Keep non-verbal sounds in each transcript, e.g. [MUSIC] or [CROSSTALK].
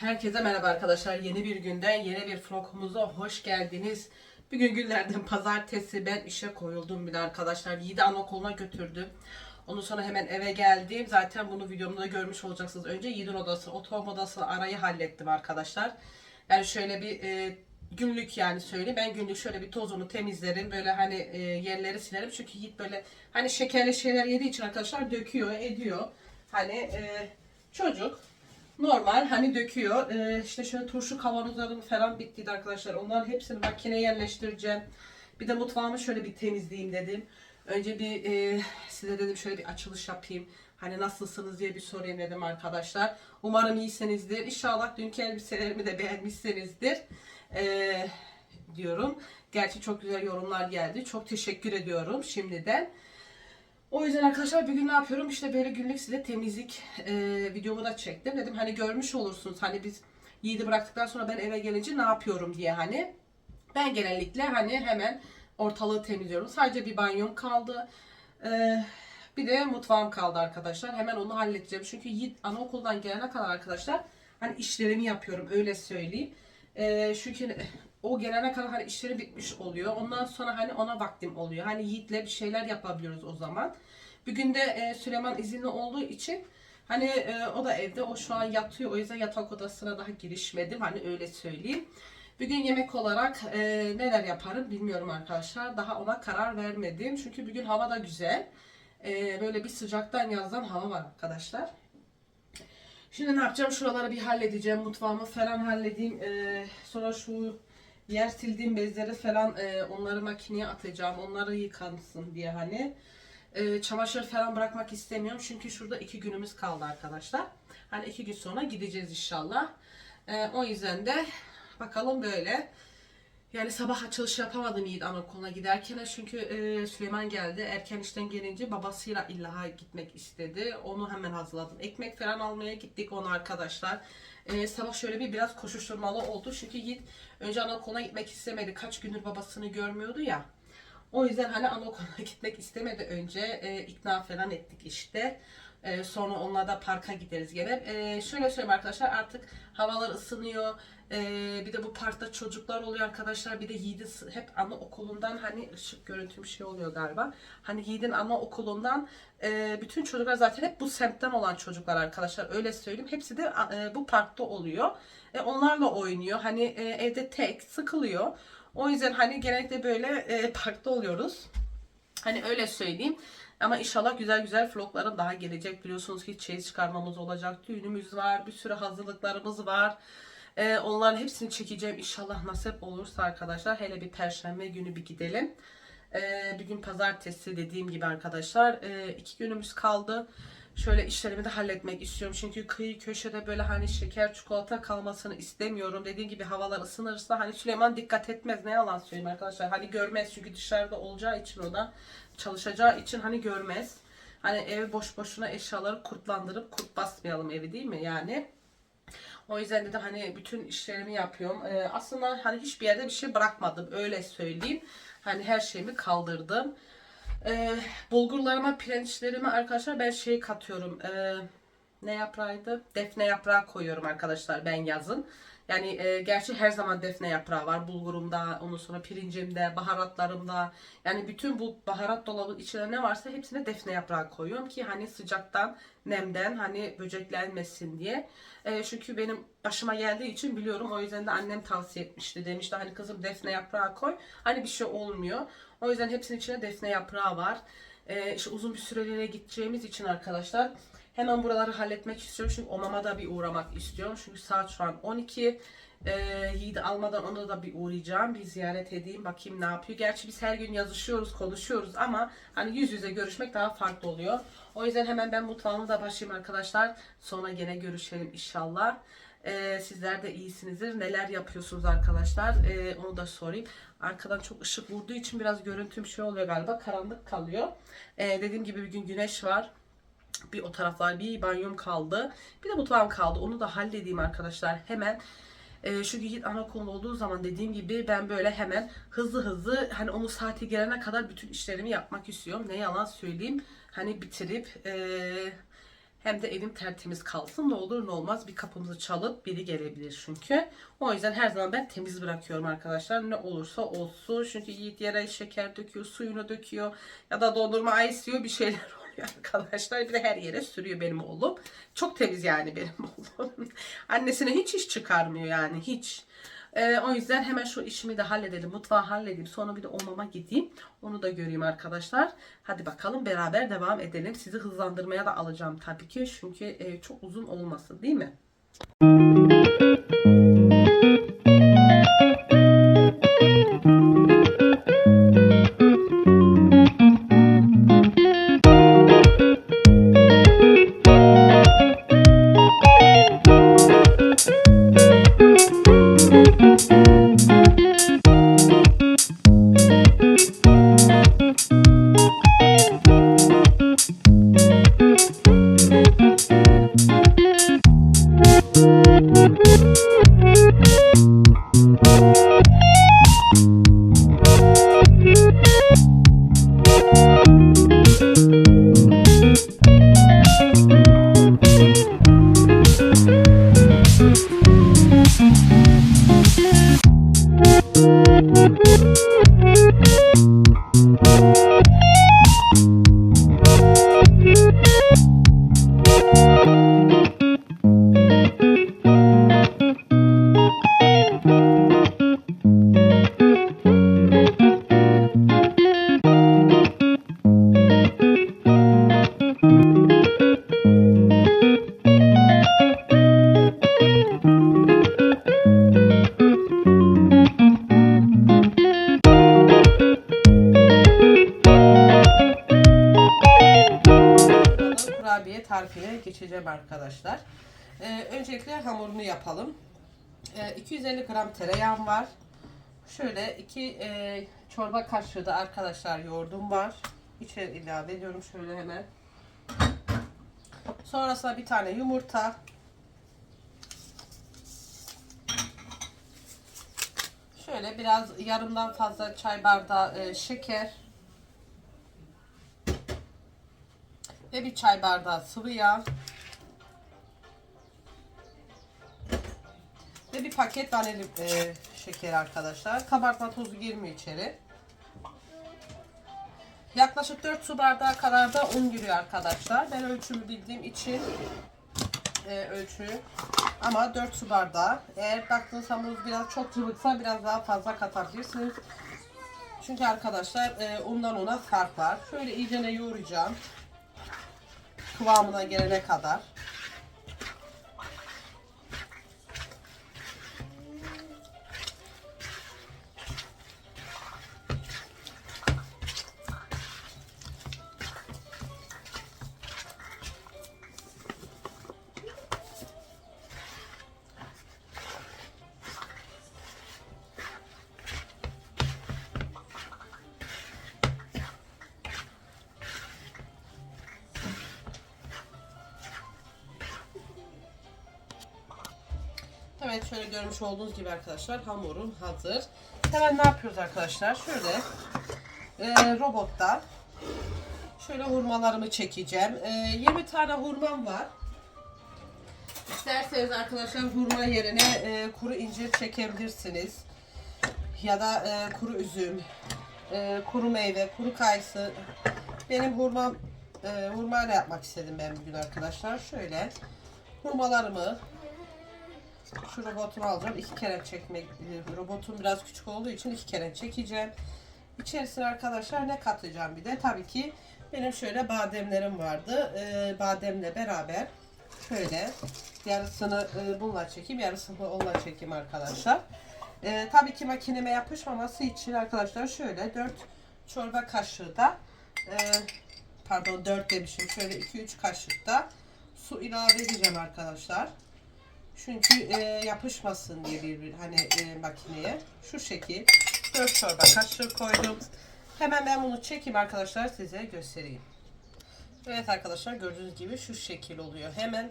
Herkese merhaba arkadaşlar. Yeni bir günden yeni bir vlogumuza hoş geldiniz. Bugün günlerden pazartesi ben işe koyuldum bile arkadaşlar. Yiğit'i anaokuluna götürdüm. Ondan sonra hemen eve geldim. Zaten bunu videomda görmüş olacaksınız. Önce Yiğit'in odası, oturma odası arayı hallettim arkadaşlar. Yani şöyle bir e, günlük yani söyleyeyim. Ben günlük şöyle bir tozunu temizlerim. Böyle hani e, yerleri silerim. Çünkü Yiğit böyle hani şekerli şeyler yediği için arkadaşlar döküyor, ediyor. Hani e, çocuk normal hani döküyor. Ee, işte şöyle turşu kavanozlarım falan bittiydi arkadaşlar. Onların hepsini makineye yerleştireceğim. Bir de mutfağımı şöyle bir temizleyeyim dedim. Önce bir e, size dedim şöyle bir açılış yapayım. Hani nasılsınız diye bir sorayım dedim arkadaşlar. Umarım iyisinizdir. İnşallah dünkü elbiselerimi de beğenmişsinizdir. Ee, diyorum. Gerçi çok güzel yorumlar geldi. Çok teşekkür ediyorum şimdiden. O yüzden arkadaşlar bugün ne yapıyorum? İşte böyle günlük size temizlik e, videomu da çektim. Dedim hani görmüş olursunuz. Hani biz Yiğit'i bıraktıktan sonra ben eve gelince ne yapıyorum diye hani. Ben genellikle hani hemen ortalığı temizliyorum. Sadece bir banyom kaldı. E, bir de mutfağım kaldı arkadaşlar. Hemen onu halledeceğim. Çünkü Yiğit anaokuldan gelene kadar arkadaşlar hani işlerimi yapıyorum öyle söyleyeyim. E, çünkü o gelene kadar hani işleri bitmiş oluyor. Ondan sonra hani ona vaktim oluyor. Hani Yiğit'le bir şeyler yapabiliyoruz o zaman. Bugün de e, Süleyman izinli olduğu için hani e, o da evde. O şu an yatıyor. O yüzden yatak odasına daha girişmedim. Hani öyle söyleyeyim. Bugün yemek olarak e, neler yaparım bilmiyorum arkadaşlar. Daha ona karar vermedim. Çünkü bugün hava da güzel. E, böyle bir sıcaktan yazdan hava var arkadaşlar. Şimdi ne yapacağım? Şuraları bir halledeceğim. Mutfağımı falan halledeyim. E, sonra şu yer sildiğim bezleri falan e, onları makineye atacağım. Onları yıkansın diye hani. E, çamaşır falan bırakmak istemiyorum. Çünkü şurada iki günümüz kaldı arkadaşlar. Hani iki gün sonra gideceğiz inşallah. E, o yüzden de bakalım böyle. Yani sabah açılış yapamadım Yiğit anaokuluna giderken çünkü e, Süleyman geldi. Erken işten gelince babasıyla illa gitmek istedi. Onu hemen hazırladım. Ekmek falan almaya gittik onu arkadaşlar. E, sabah şöyle bir biraz koşuşturmalı oldu. Çünkü Yiğit önce anaokuluna gitmek istemedi. Kaç gündür babasını görmüyordu ya. O yüzden hani anaokuluna [LAUGHS] gitmek istemedi önce. E, ikna falan ettik işte. E, sonra onunla da parka gideriz gene. E, şöyle söyleyeyim arkadaşlar artık havalar ısınıyor. E, bir de bu parkta çocuklar oluyor arkadaşlar. Bir de Yiğit'in hep anaokulundan hani ışık görüntüm şey oluyor galiba. Hani Yiğit'in anaokulundan e, bütün çocuklar zaten hep bu semtten olan çocuklar arkadaşlar. Öyle söyleyeyim. Hepsi de e, bu parkta oluyor. E, onlarla oynuyor. Hani e, evde tek sıkılıyor. O yüzden hani genellikle böyle e, parkta oluyoruz. Hani öyle söyleyeyim. Ama inşallah güzel güzel vloglarım daha gelecek. Biliyorsunuz ki çeyiz çıkarmamız olacak. Düğünümüz var. Bir sürü hazırlıklarımız var. Ee, onların hepsini çekeceğim. İnşallah nasip olursa arkadaşlar. Hele bir perşembe günü bir gidelim. Ee, bir gün pazartesi dediğim gibi arkadaşlar. Ee, iki günümüz kaldı. Şöyle işlerimi de halletmek istiyorum. Çünkü kıyı köşede böyle hani şeker çikolata kalmasını istemiyorum. Dediğim gibi havalar ısınırsa hani Süleyman dikkat etmez. Ne yalan söyleyeyim arkadaşlar. Hani görmez çünkü dışarıda olacağı için o da çalışacağı için hani görmez. Hani evi boş boşuna eşyaları kurtlandırıp kurt basmayalım evi değil mi yani. O yüzden dedim hani bütün işlerimi yapıyorum. Ee, aslında hani hiçbir yerde bir şey bırakmadım öyle söyleyeyim. Hani her şeyimi kaldırdım. Ee, bulgurlarıma, pirinçlerime arkadaşlar ben şey katıyorum. Ee, ne yaprağıydı? Defne yaprağı koyuyorum arkadaşlar ben yazın. Yani e, gerçi her zaman defne yaprağı var bulgurumda, ondan sonra pirincimde, baharatlarımda. Yani bütün bu baharat dolabının içine ne varsa hepsine defne yaprağı koyuyorum ki hani sıcaktan, nemden hani böceklenmesin diye. E, çünkü benim başıma geldiği için biliyorum. O yüzden de annem tavsiye etmişti. Demişti hani kızım defne yaprağı koy. Hani bir şey olmuyor. O yüzden hepsinin içine defne yaprağı var. E, işte uzun bir süreliğine gideceğimiz için arkadaşlar Hemen buraları halletmek istiyorum çünkü omama da bir uğramak istiyorum. Çünkü saat şu an 12. Ee, Yiğit'i almadan ona da bir uğrayacağım. Bir ziyaret edeyim bakayım ne yapıyor. Gerçi biz her gün yazışıyoruz, konuşuyoruz ama hani yüz yüze görüşmek daha farklı oluyor. O yüzden hemen ben mutfağımı da başlayayım arkadaşlar. Sonra gene görüşelim inşallah. Ee, sizler de iyisinizdir. Neler yapıyorsunuz arkadaşlar? Ee, onu da sorayım. Arkadan çok ışık vurduğu için biraz görüntüm şey oluyor galiba. Karanlık kalıyor. Ee, dediğim gibi bir gün güneş var bir o taraflar bir banyom kaldı. Bir de mutfağım kaldı. Onu da halledeyim arkadaşlar. Hemen e, şu Yiğit anaokulunda olduğu zaman dediğim gibi ben böyle hemen hızlı hızlı hani onun saati gelene kadar bütün işlerimi yapmak istiyorum. Ne yalan söyleyeyim. Hani bitirip e, Hem de evim tertemiz kalsın. Ne olur ne olmaz bir kapımızı çalıp biri gelebilir çünkü. O yüzden her zaman ben temiz bırakıyorum arkadaşlar. Ne olursa olsun. Çünkü Yiğit yere şeker döküyor, suyunu döküyor. Ya da dondurma ice bir şeyler [LAUGHS] oluyor arkadaşlar. Bir de her yere sürüyor benim oğlum. Çok temiz yani benim [LAUGHS] oğlum. Annesine hiç iş çıkarmıyor yani hiç. Ee, o yüzden hemen şu işimi de halledelim. Mutfağı halledeyim. Sonra bir de omama gideyim. Onu da göreyim arkadaşlar. Hadi bakalım beraber devam edelim. Sizi hızlandırmaya da alacağım tabii ki. Çünkü e, çok uzun olmasın değil mi? Buradan arkadaşlar. Ee, öncelikle hamurunu yapalım. Ee, 250 gram tereyağım var. Şöyle iki e, çorba kaşığı da arkadaşlar yoğurdum var. İçeri ilave ediyorum şöyle hemen. Sonrasında bir tane yumurta. Şöyle biraz yarımdan fazla çay bardağı e, şeker. Ve bir çay bardağı sıvı yağ. Bir paket vanilya e, şekeri arkadaşlar. Kabartma tozu girmiyor içeri. Yaklaşık 4 su bardağı kadar da un giriyor arkadaşlar. Ben ölçümü bildiğim için e, ölçüyü ama 4 su bardağı. Eğer baktığınız hamurunuz biraz çok cıvıksa biraz daha fazla katabilirsiniz. Çünkü arkadaşlar e, undan una fark var. Şöyle iyicene yoğuracağım kıvamına gelene kadar. Evet şöyle görmüş olduğunuz gibi arkadaşlar hamurum hazır. Hemen ne yapıyoruz arkadaşlar? Şöyle e, robotta şöyle hurmalarımı çekeceğim. E, 20 tane hurmam var. İsterseniz arkadaşlar hurma yerine e, kuru incir çekebilirsiniz. Ya da e, kuru üzüm, e, kuru meyve, kuru kayısı. Benim hurmam e, hurmayla yapmak istedim ben bugün arkadaşlar. Şöyle hurmalarımı şu robotumu alacağım. iki kere çekmek. Robotum biraz küçük olduğu için iki kere çekeceğim. İçerisine arkadaşlar ne katacağım bir de? Tabii ki benim şöyle bademlerim vardı. Ee, bademle beraber şöyle yarısını e, bununla çekeyim, yarısını onunla çekeyim arkadaşlar. Ee, tabii ki makineme yapışmaması için arkadaşlar şöyle 4 çorba kaşığı da e, pardon 4 demişim. Şöyle 2-3 kaşık da su ilave edeceğim arkadaşlar. Çünkü e, yapışmasın diye bir, bir hani e, makineye. Şu şekil 4 çorba kaşığı koydum. Hemen ben bunu çekeyim arkadaşlar size göstereyim. Evet arkadaşlar gördüğünüz gibi şu şekil oluyor. Hemen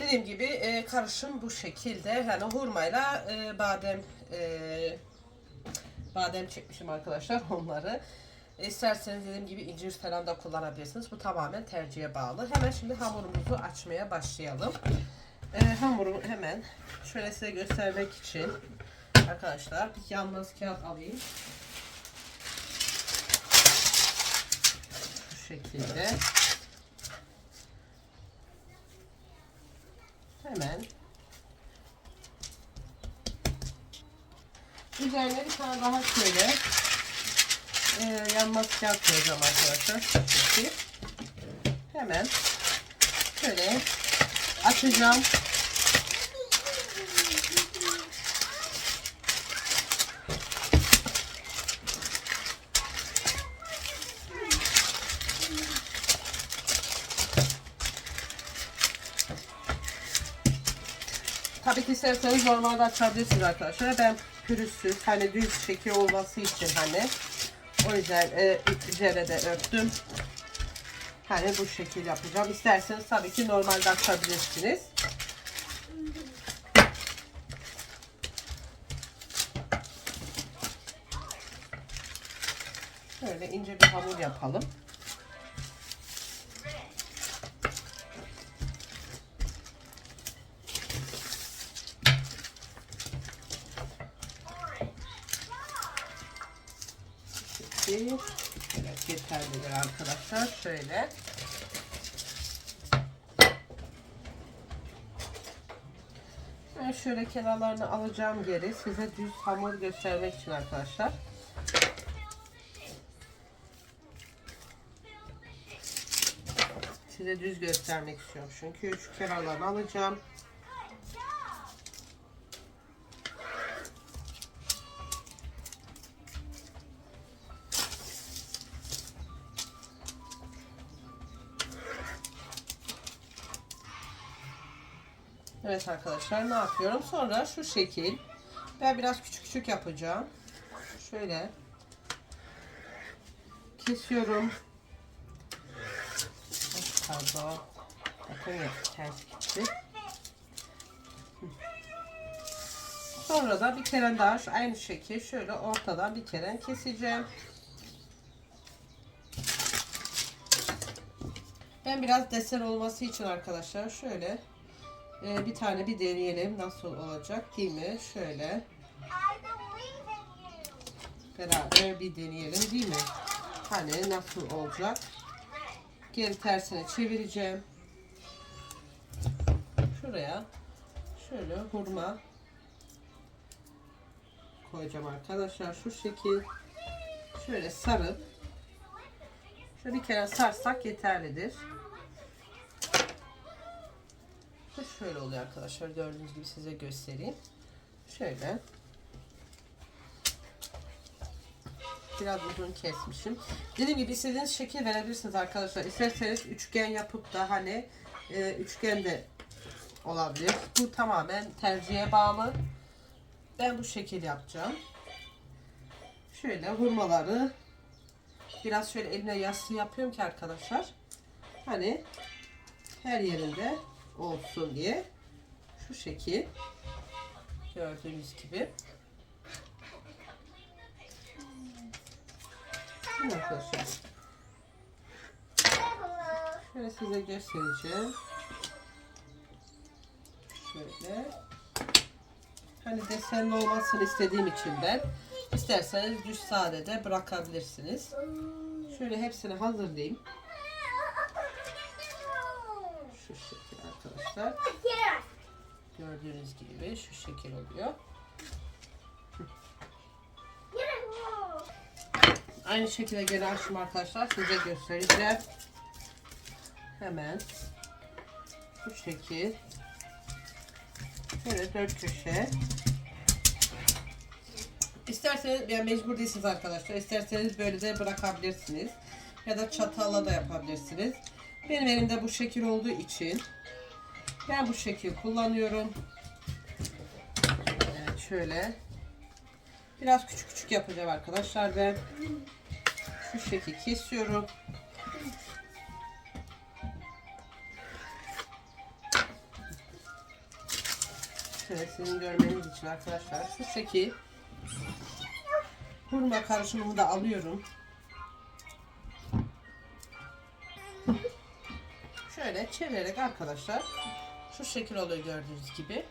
dediğim gibi e, karışım bu şekilde. Yani hurmayla e, badem e, badem çekmişim arkadaşlar [LAUGHS] onları. İsterseniz dediğim gibi incir falan da kullanabilirsiniz. Bu tamamen tercihe bağlı. Hemen şimdi hamurumuzu açmaya başlayalım. Ee, hamuru hemen şöyle size göstermek için arkadaşlar yalnız kağıt alayım. Şu şekilde. Hemen üzerine bir tane daha şöyle e, yanmaz kağıt koyacağım arkadaşlar. Hemen şöyle açacağım. Tabii ki isterseniz normalde açabilirsiniz arkadaşlar. Ben pürüzsüz hani düz şekil olması için hani o yüzden e, üzerine de örttüm. Hani bu şekil yapacağım. İsterseniz tabii ki normalde açabilirsiniz. Şöyle ince bir hamur yapalım. Şekil. Evet yeterlidir arkadaşlar. Şöyle. Ben şöyle kenarlarını alacağım geri. Size düz hamur göstermek için arkadaşlar. Size düz göstermek istiyorum. Çünkü şu kenarlarını alacağım. Evet arkadaşlar ne yapıyorum? Sonra şu şekil. Ben biraz küçük küçük yapacağım. Şöyle. Kesiyorum. Bakın ya ters gitti. Sonra da bir kere daha şu aynı şekil şöyle ortadan bir kere keseceğim. Ben biraz desen olması için arkadaşlar şöyle ee, bir tane bir deneyelim nasıl olacak değil mi? Şöyle beraber bir deneyelim değil mi? Hani nasıl olacak? Geri tersine çevireceğim. Şuraya şöyle hurma koyacağım arkadaşlar şu şekil. Şöyle sarıp şöyle bir kere sarsak yeterlidir. Bu şöyle oluyor arkadaşlar. Gördüğünüz gibi size göstereyim. Şöyle. Biraz uzun kesmişim. Dediğim gibi istediğiniz şekil verebilirsiniz arkadaşlar. İsterseniz üçgen yapıp da hani e, üçgen de olabilir. Bu tamamen tercihe bağlı. Ben bu şekil yapacağım. Şöyle hurmaları biraz şöyle eline yassı yapıyorum ki arkadaşlar. Hani her yerinde olsun diye. Şu şekil. Gördüğünüz gibi. Şimdi arkadaşlar şöyle size göstereceğim. Şöyle. Hani desenli olmasını istediğim için ben. İsterseniz düz sade de bırakabilirsiniz. Şöyle hepsini hazırlayayım arkadaşlar. Gördüğünüz gibi şu şekil oluyor. Aynı şekilde geri açtım arkadaşlar. Size göstereceğim. Hemen bu şekil. Şöyle dört köşe. İsterseniz yani mecbur değilsiniz arkadaşlar. İsterseniz böyle de bırakabilirsiniz. Ya da çatalla da yapabilirsiniz. Benim elimde bu şekil olduğu için ben bu şekil kullanıyorum. Evet şöyle. Biraz küçük küçük yapacağım arkadaşlar ben. Şu şekil kesiyorum. Şöyle sizin görmeniz için arkadaşlar şu şekil hurma karışımımı da alıyorum. Şöyle çevirerek arkadaşlar şu şekil oluyor gördüğünüz gibi.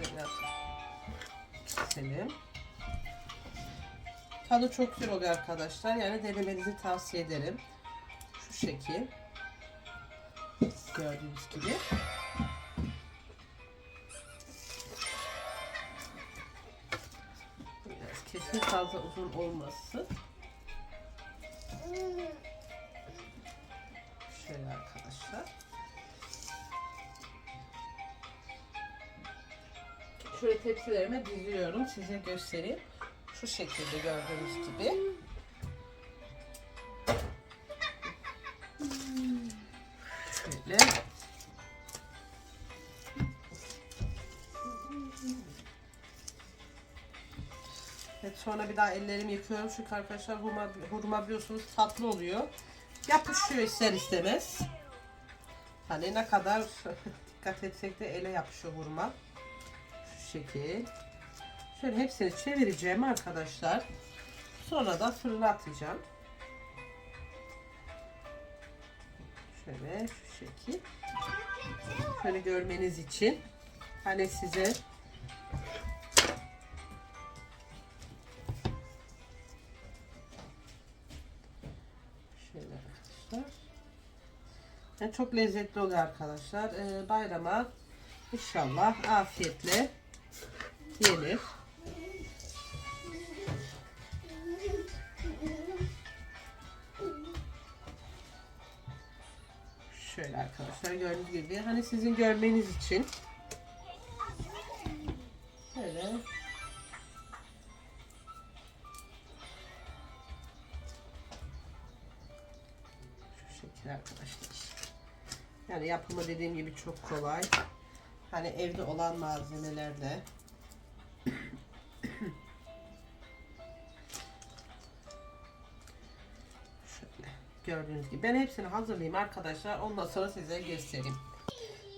Biraz keselim. Tadı çok güzel oluyor arkadaşlar. Yani denemenizi tavsiye ederim. Şu şekil. Gördüğünüz gibi. Biraz kesin fazla uzun olması. Şöyle arkadaşlar. Şöyle tepsilerime diziyorum. Size göstereyim. Şu şekilde gördüğünüz gibi. Şöyle. Sonra bir daha ellerimi yıkıyorum çünkü arkadaşlar hurma, hurma biliyorsunuz tatlı oluyor. Yapışıyor ister istemez. Hani ne kadar [LAUGHS] dikkat etsek de ele yapışıyor hurma. Şu şekil. Şöyle hepsini çevireceğim arkadaşlar. Sonra da fırına atacağım. Şöyle şu şekil. Şöyle görmeniz için. Hani size arkadaşlar. Yani çok lezzetli oluyor arkadaşlar. Ee, bayrama inşallah afiyetle yenir. Şöyle arkadaşlar gördüğünüz gibi hani sizin görmeniz için şöyle şekil arkadaşlar. Yani yapımı dediğim gibi çok kolay. Hani evde olan malzemelerle gördüğünüz gibi. Ben hepsini hazırlayayım arkadaşlar. Ondan sonra size göstereyim.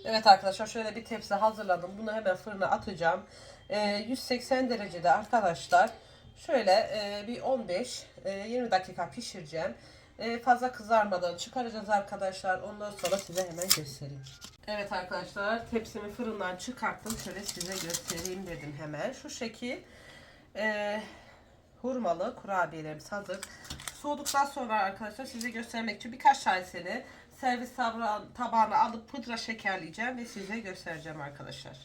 Evet arkadaşlar şöyle bir tepsi hazırladım. Bunu hemen fırına atacağım. Ee, 180 derecede arkadaşlar. Şöyle e, bir 15-20 dakika pişireceğim. E, fazla kızarmadan çıkaracağız arkadaşlar. Ondan sonra size hemen göstereyim. Evet arkadaşlar tepsimi fırından çıkarttım. Şöyle size göstereyim dedim hemen. Şu şekil e, hurmalı kurabiyelerimiz hazır. Soğuduktan sonra arkadaşlar size göstermek için birkaç tanesini servis tabağına alıp pudra şekerleyeceğim ve size göstereceğim arkadaşlar.